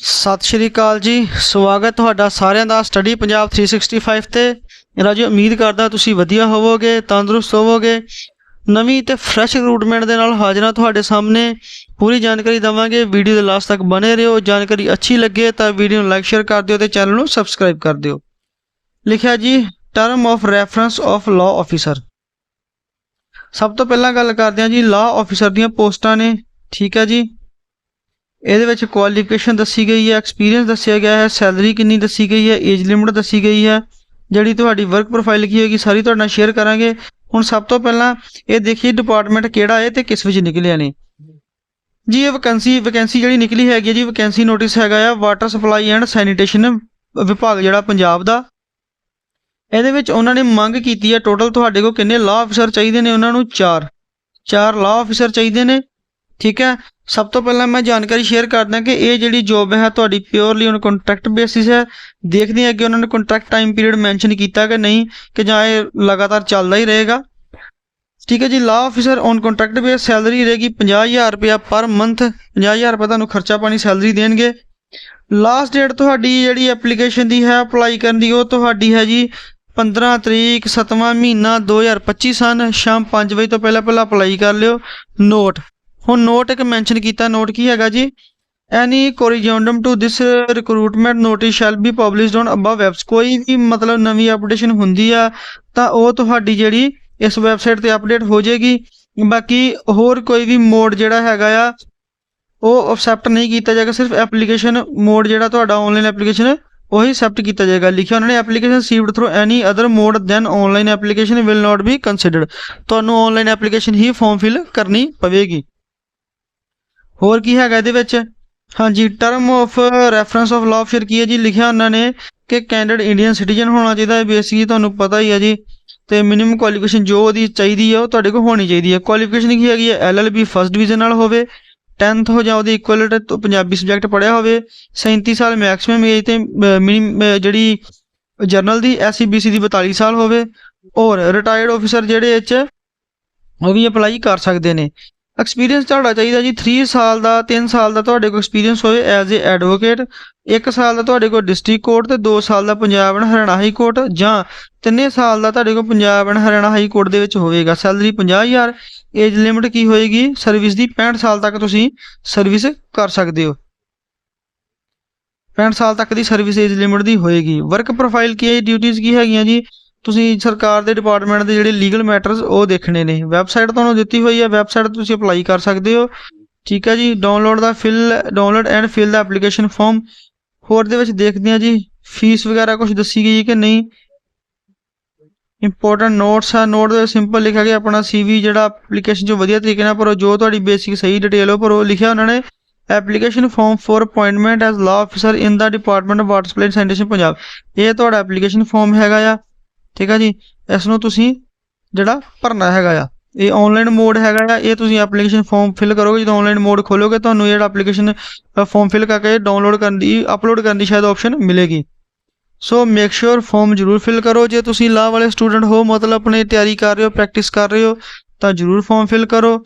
ਸਤਿ ਸ਼੍ਰੀ ਅਕਾਲ ਜੀ। ਸਵਾਗਤ ਤੁਹਾਡਾ ਸਾਰਿਆਂ ਦਾ ਸਟੱਡੀ ਪੰਜਾਬ 365 ਤੇ। ਰਾਜੂ, ਉਮੀਦ ਕਰਦਾ ਤੁਸੀਂ ਵਧੀਆ ਹੋਵੋਗੇ, ਤੰਦਰੁਸਤ ਹੋਵੋਗੇ। ਨਵੀਂ ਤੇ ਫਰੈਸ਼ ਰਿਕਰੂਟਮੈਂਟ ਦੇ ਨਾਲ ਹਾਜ਼ਰਾਂ ਤੁਹਾਡੇ ਸਾਹਮਣੇ। ਪੂਰੀ ਜਾਣਕਾਰੀ ਦਵਾਂਗੇ। ਵੀਡੀਓ ਦੇ ਲਾਸਟ ਤੱਕ ਬਨੇ ਰਹੋ। ਜਾਣਕਾਰੀ ਅੱਛੀ ਲੱਗੇ ਤਾਂ ਵੀਡੀਓ ਨੂੰ ਲਾਈਕ ਸ਼ੇਅਰ ਕਰ ਦਿਓ ਤੇ ਚੈਨਲ ਨੂੰ ਸਬਸਕ੍ਰਾਈਬ ਕਰ ਦਿਓ। ਲਿਖਿਆ ਜੀ term of reference of law officer ਸਭ ਤੋਂ ਪਹਿਲਾਂ ਗੱਲ ਕਰਦੇ ਹਾਂ ਜੀ ਲਾਅ ਆਫੀਸਰ ਦੀਆਂ ਪੋਸਟਾਂ ਨੇ। ਠੀਕ ਹੈ ਜੀ। ਇਹਦੇ ਵਿੱਚ ਕੁਆਲੀਫਿਕੇਸ਼ਨ ਦੱਸੀ ਗਈ ਹੈ ਐਕਸਪੀਰੀਅੰਸ ਦੱਸਿਆ ਗਿਆ ਹੈ ਸੈਲਰੀ ਕਿੰਨੀ ਦੱਸੀ ਗਈ ਹੈ ਏਜ ਲਿਮਿਟ ਦੱਸੀ ਗਈ ਹੈ। ਜਿਹੜੀ ਤੁਹਾਡੀ ਵਰਕ ਪ੍ਰੋਫਾਈਲ ਕੀ ਹੋਏਗੀ, ਸਾਰੀ ਤੁਹਾਡੇ ਨਾਲ ਸ਼ੇਅਰ ਕਰਾਂਗੇ। ਹੁਣ ਸਭ ਤੋਂ ਪਹਿਲਾਂ ਇਹ ਦੇਖੀਏ ਡਿਪਾਰਟਮੈਂਟ ਕਿਹੜਾ ਹੈ ਤੇ ਕਿਸ ਵਿੱਚ ਨਿਕਲਿਆ ਨੇ। ਜੀ, ਇਹ ਵੈਕੈਂਸੀ ਵੈਕੈਂਸੀ ਜਿਹੜੀ ਨਿਕਲੀ ਹੈਗੀ ਹੈ ਜੀ ਵੈਕੈਂਸੀ ਨੋਟਿਸ ਹੈਗਾ ਆ ਵਾਟਰ ਸਪਲਾਈ ਐਂਡ ਸੈਨੀਟੇਸ਼ਨ ਵਿਭਾਗ ਜਿਹੜਾ ਪੰਜਾਬ ਦਾ। ਇਹਦੇ ਵਿੱਚ ਉਹਨਾਂ ਨੇ ਮੰਗ ਕੀਤੀ ਹੈ ਟੋਟਲ ਤੁਹਾਡੇ ਕੋਲ ਕਿੰਨੇ ਲਾਅ ਅਫਸਰ ਚਾਹੀਦੇ ਨੇ? ਉਹਨਾਂ ਨੂੰ 4 4 ਲਾਅ ਅਫਸਰ ਚਾਹੀਦੇ ਨੇ। ਠੀਕ ਹੈ? ਸਭ ਤੋਂ ਪਹਿਲਾਂ ਮੈਂ ਜਾਣਕਾਰੀ ਸ਼ੇਅਰ ਕਰਦਾ ਕਿ ਇਹ ਜਿਹੜੀ ਜੌਬ ਹੈ, ਤੁਹਾਡੀ ਪਿਓਰਲੀ ਔਨ ਕੰਟਰੈਕਟ ਬੇਸਿਸ ਹੈ। ਦੇਖਦੇ ਹਾਂ ਕਿ ਉਹਨਾਂ ਨੇ ਕੰਟਰੈਕਟ ਟਾਈਮ ਪੀਰੀਅਡ ਮੈਂਸ਼ਨ ਕੀਤਾ ਕਿ ਨਹੀਂ ਕਿ ਜਾਂ ਇਹ ਲਗਾਤਾਰ ਚੱਲਦਾ ਹੀ ਰਹੇਗਾ। ਠੀਕ ਹੈ ਜੀ law officer on contract base salary ਰਹੇਗੀ 50000 ਰੁਪਇਆ ਪਰ ਮੰਥ 50000 ਰੁਪਏ ਤੁਹਾਨੂੰ ਖਰਚਾ ਪਾਣੀ ਸੈਲਰੀ ਦੇਣਗੇ। ਲਾਸਟ ਡੇਟ ਤੁਹਾਡੀ ਜਿਹੜੀ ਐਪਲੀਕੇਸ਼ਨ ਦੀ ਹੈ ਅਪਲਾਈ ਕਰਨ ਦੀ, ਉਹ ਤੁਹਾਡੀ ਹੈ ਜੀ 15 ਤਰੀਕ 7ਵਾਂ ਮਹੀਨਾ 2025 ਸਨ। ਸ਼ਾਮ 5 ਵਜੇ ਤੋਂ ਪਹਿਲਾਂ ਪਹਿਲਾਂ ਅਪਲਾਈ ਕਰ ਲਿਓ। ਨੋਟ ਹੁਣ ਨੋਟ ਇੱਕ ਮੈਂਸ਼ਨ ਕੀਤਾ ਨੋਟ ਕੀ ਹੈਗਾ ਜੀ? Any corrigendum to this recruitment notice shall be published on above website ਕੋਈ ਵੀ ਮਤਲਬ ਨਵੀਂ ਅਪਡੇਸ਼ਨ ਹੁੰਦੀ ਆ, ਤਾਂ ਉਹ ਤੁਹਾਡੀ ਜਿਹੜੀ ਇਸ ਵੈਬਸਾਈਟ ਤੇ ਅਪਡੇਟ ਹੋ ਜਾਏਗੀ। ਬਾਕੀ ਹੋਰ ਕੋਈ ਵੀ ਮੋਡ ਜਿਹੜਾ ਹੈਗਾ ਆ, ਉਹ ਅਕਸੈਪਟ ਨਹੀਂ ਕੀਤਾ ਜਾਏਗਾ। ਸਿਰਫ ਐਪਲੀਕੇਸ਼ਨ ਮੋਡ ਜਿਹੜਾ ਤੁਹਾਡਾ ਆਨਲਾਈਨ ਐਪਲੀਕੇਸ਼ਨ ਉਹੀ ਅਕਸੈਪਟ ਕੀਤਾ ਜਾਏਗਾ। ਲਿਖਿਆ ਉਹਨਾਂ ਨੇ application received through any other mode than online application will not be considered ਤੁਹਾਨੂੰ ਆਨਲਾਈਨ ਐਪਲੀਕੇਸ਼ਨ ਹੀ ਫਾਰਮ ਫਿਲ ਕਰਨੀ ਪਵੇਗੀ। ਹੋਰ ਕੀ ਹੈਗਾ ਇਹਦੇ ਵਿੱਚ? ਹਾਂਜੀ term of reference of law ਫਿਰ ਕੀ ਹੈ ਜੀ? ਲਿਖਿਆ ਉਹਨਾਂ ਨੇ ਕਿ ਕੈਂਡੀਡੇਟ ਇੰਡੀਅਨ ਸਿਟੀਜ਼ਨ ਹੋਣਾ ਚਾਹੀਦਾ ਹੈ ਬੇਸਿਕਲੀ ਤੁਹਾਨੂੰ ਪਤਾ ਹੀ ਹੈ ਜੀ। ਤੇ ਮਿਨੀਮਮ ਕੁਆਲੀਫਿਕੇਸ਼ਨ ਜੋ ਉਹਦੀ ਚਾਹੀਦੀ ਹੈ, ਉਹ ਤੁਹਾਡੇ ਕੋਲ ਹੋਣੀ ਚਾਹੀਦੀ ਹੈ। ਕੁਆਲੀਫਿਕੇਸ਼ਨ ਕੀ ਹੈਗੀ ਹੈ? ਐਲਐਲਬੀ ਫਸਟ ਡਿਵੀਜ਼ਨ ਨਾਲ ਹੋਵੇ 10th ਹੋ ਜਾਂ ਉਹਦੀ ਇਕੁਇਵਲੈਂਟ ਤੋਂ ਪੰਜਾਬੀ ਸਬਜੈਕਟ ਪੜਿਆ ਹੋਵੇ 37 ਸਾਲ ਮੈਕਸਿਮਮ ਏਜ ਤੇ ਮਿਨੀਮਮ ਜਿਹੜੀ ਜਰਨਲ ਦੀ ਐਸਸੀਬੀਸੀ ਦੀ 42 ਸਾਲ ਹੋਵੇ। ਔਰ ਰਿਟਾਇਰਡ ਆਫੀਸਰ ਜਿਹੜੇ ਇਹ 'ਚ, ਉਹ ਵੀ ਅਪਲਾਈ ਕਰ ਸਕਦੇ ਨੇ। ਐਕਸਪੀਰੀਅੰਸ ਤੁਹਾਡਾ ਚਾਹੀਦਾ ਜੀ 3 ਸਾਲ ਦਾ 3 ਸਾਲ ਦਾ ਤੁਹਾਡੇ ਕੋਲ ਐਕਸਪੀਰੀਅੰਸ ਹੋਵੇ ਐਜ਼ ਅ ਐਡਵੋਕੇਟ 1 ਸਾਲ ਦਾ ਤੁਹਾਡੇ ਕੋਲ ਡਿਸਟ੍ਰਿਕਟ ਕੋਰਟ ਤੇ 2 ਸਾਲ ਦਾ Punjab and Haryana high court ਜਾਂ 3 ਸਾਲ ਦਾ ਤੁਹਾਡੇ ਕੋਲ Punjab and Haryana high court ਦੇ ਵਿੱਚ ਹੋਵੇਗਾ। ਸੈਲਰੀ 50000 ਏਜ ਲਿਮਿਟ ਕੀ ਹੋਏਗੀ? ਸਰਵਿਸ ਦੀ 65 ਸਾਲ ਤੱਕ ਤੁਸੀਂ ਸਰਵਿਸ ਕਰ ਸਕਦੇ ਹੋ। 65 ਸਾਲ ਤੱਕ ਦੀ ਸਰਵਿਸ ਏਜ ਲਿਮਿਟ ਦੀ ਹੋਏਗੀ। ਵਰਕ ਪ੍ਰੋਫਾਈਲ ਕੀ ਹੈ ਡਿਊਟੀਆਂ ਕੀ ਹੈਗੀਆਂ ਜੀ? ਤੁਸੀਂ ਸਰਕਾਰ ਦੇ ਡਿਪਾਰਟਮੈਂਟ ਦੇ ਜਿਹੜੇ ਲੀਗਲ ਮੈਟਰਸ ਉਹ ਦੇਖਣੇ ਨੇ। ਵੈਬਸਾਈਟ ਤੁਹਾਨੂੰ ਦਿੱਤੀ ਹੋਈ ਹੈ ਵੈਬਸਾਈਟ ਤੁਸੀਂ ਅਪਲਾਈ ਕਰ ਸਕਦੇ ਹੋ। ਠੀਕ ਹੈ ਜੀ ਡਾਊਨਲੋਡ ਦਾ ਫਿਲ ਡਾਊਨਲੋਡ ਐਂਡ ਫਿਲ ਦਾ ਐਪਲੀਕੇਸ਼ਨ ਫਾਰਮ ਹੋਰ ਦੇ ਵਿੱਚ ਦੇਖਦੇ ਹਾਂ ਜੀ ਫੀਸ ਵਗੈਰਾ ਕੁਝ ਦੱਸੀ ਗਈ ਹੈ ਕਿ ਨਹੀਂ? ਇੰਪੋਰਟੈਂਟ ਨੋਟਸ ਆ ਨੋਟ ਦੇ ਸਿੰਪਲ ਲਿਖਿਆ ਗਿਆ ਆਪਣਾ ਸੀਵੀ ਜਿਹੜਾ ਐਪਲੀਕੇਸ਼ਨ ਜੋ ਵਧੀਆ ਤਰੀਕੇ ਨਾਲ ਭਰੋ, ਜੋ ਤੁਹਾਡੀ ਬੇਸਿਕ ਸਹੀ ਡਿਟੇਲ ਹੋ ਭਰੋ। ਲਿਖਿਆ ਉਹਨਾਂ ਨੇ application form for appointment as law officer in the department of water supply and sanitation Punjab. ਇਹ ਤੁਹਾਡਾ ਐਪਲੀਕੇਸ਼ਨ ਫਾਰਮ ਹੈਗਾ ਆ। ਠੀਕ ਆ ਜੀ? ਇਸ ਨੂੰ ਤੁਸੀਂ ਜਿਹੜਾ ਭਰਨਾ ਹੈਗਾ ਆ, ਇਹ ਆਨਲਾਈਨ ਮੋਡ ਹੈਗਾ ਆ, ਇਹ ਤੁਸੀਂ ਐਪਲੀਕੇਸ਼ਨ ਫਾਰਮ ਫਿਲ ਕਰੋਗੇ, ਜਦੋਂ ਆਨਲਾਈਨ ਮੋਡ ਖੋਲੋਗੇ, ਤੁਹਾਨੂੰ ਜਿਹੜਾ ਐਪਲੀਕੇਸ਼ਨ ਫਾਰਮ ਫਿਲ ਕਰਕੇ ਡਾਊਨਲੋਡ ਕਰਨ ਦੀ ਅਪਲੋਡ ਕਰਨ ਦੀ ਸ਼ਾਇਦ ਆਪਸ਼ਨ ਮਿਲੇਗੀ। ਸੋ ਮੇਕ ਸ਼ੋਰ ਫਾਰਮ ਜਰੂਰ ਫਿਲ ਕਰੋ। ਜੇ ਤੁਸੀਂ ਲਾਅ ਵਾਲੇ ਸਟੂਡੈਂਟ ਹੋ, ਮਤਲਬ ਆਪਣੇ ਤਿਆਰੀ ਕਰ ਰਹੇ ਹੋ ਪ੍ਰੈਕਟਿਸ ਕਰ ਰਹੇ ਹੋ, ਤਾਂ ਜਰੂਰ ਫਾਰਮ ਫਿਲ ਕਰੋ।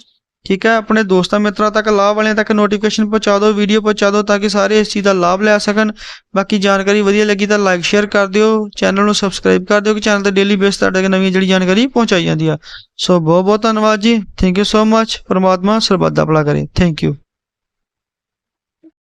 ਠੀਕ ਹੈ, ਆਪਣੇ ਦੋਸਤਾਂ ਮਿੱਤਰਾਂ ਤੱਕ, ਲਾਭ ਵਾਲਿਆਂ ਤੱਕ ਨੋਟੀਫਿਕੇਸ਼ਨ ਪਹੁੰਚਾ ਦਿਓ ਵੀਡੀਓ ਪਹੁੰਚਾ ਦਿਓ ਤਾਂ ਕਿ ਸਾਰੇ ਇਸ ਚੀਜ਼ ਦਾ ਲਾਭ ਲੈ ਸਕਣ। ਬਾਕੀ ਜਾਣਕਾਰੀ ਵਧੀਆ ਲੱਗੀ ਤਾਂ ਲਾਈਕ ਸ਼ੇਅਰ ਕਰ ਦਿਓ ਚੈਨਲ ਨੂੰ ਸਬਸਕ੍ਰਾਈਬ ਕਰ ਦਿਓ ਕਿ ਚੈਨਲ ਤੇ ਡੇਲੀ ਬੇਸ ਤੁਹਾਡੇ ਨਵੀਂ ਜਿਹੜੀ ਜਾਣਕਾਰੀ ਪਹੁੰਚਾਈ ਜਾਂਦੀ ਆ। ਸੋ ਬਹੁਤ ਬਹੁਤ ਧੰਨਵਾਦ ਜੀ। ਥੈਂਕ ਯੂ ਸੋ ਮੱਚ ਪਰਮਾਤਮਾ ਸਰਬੱਤ ਦਾ ਭਲਾ ਕਰੇ। Thank you